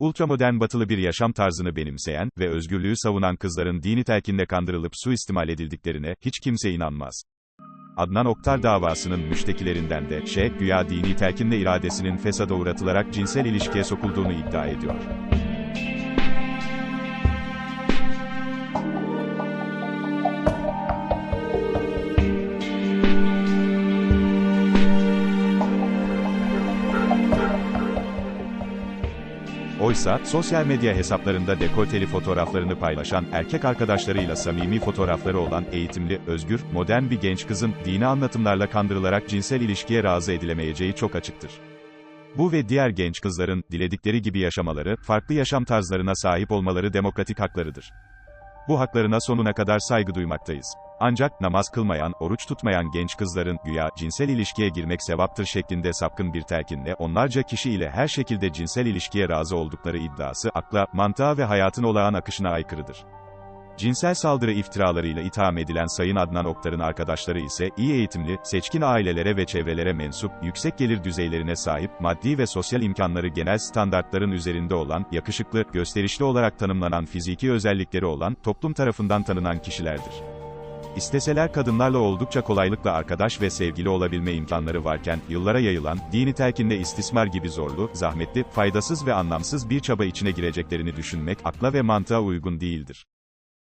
Ultramodern batılı bir yaşam tarzını benimseyen ve özgürlüğü savunan kızların dini telkinle kandırılıp suistimal edildiklerine hiç kimse inanmaz. Adnan Oktar davasının müştekilerinden de Ş, güya dini telkinle iradesinin fesada uğratılarak cinsel ilişkiye sokulduğunu iddia ediyor. Oysa, sosyal medya hesaplarında dekolteli fotoğraflarını paylaşan, erkek arkadaşlarıyla samimi fotoğrafları olan, eğitimli, özgür, modern bir genç kızın, dini anlatımlarla kandırılarak cinsel ilişkiye razı edilemeyeceği çok açıktır. Bu ve diğer genç kızların, diledikleri gibi yaşamaları, farklı yaşam tarzlarına sahip olmaları demokratik haklarıdır. Bu haklarına sonuna kadar saygı duymaktayız. Ancak, namaz kılmayan, oruç tutmayan genç kızların, güya, cinsel ilişkiye girmek sevaptır şeklinde sapkın bir telkinle, onlarca kişi ile her şekilde cinsel ilişkiye razı oldukları iddiası, akla, mantığa ve hayatın olağan akışına aykırıdır. Cinsel saldırı iftiralarıyla itham edilen Sayın Adnan Oktar'ın arkadaşları ise, iyi eğitimli, seçkin ailelere ve çevrelere mensup, yüksek gelir düzeylerine sahip, maddi ve sosyal imkanları genel standartların üzerinde olan, yakışıklı, gösterişli olarak tanımlanan fiziki özellikleri olan, toplum tarafından tanınan kişilerdir. İsteseler kadınlarla oldukça kolaylıkla arkadaş ve sevgili olabilme imkanları varken, yıllara yayılan, dini telkinle istismar gibi zorlu, zahmetli, faydasız ve anlamsız bir çaba içine gireceklerini düşünmek, akla ve mantığa uygun değildir.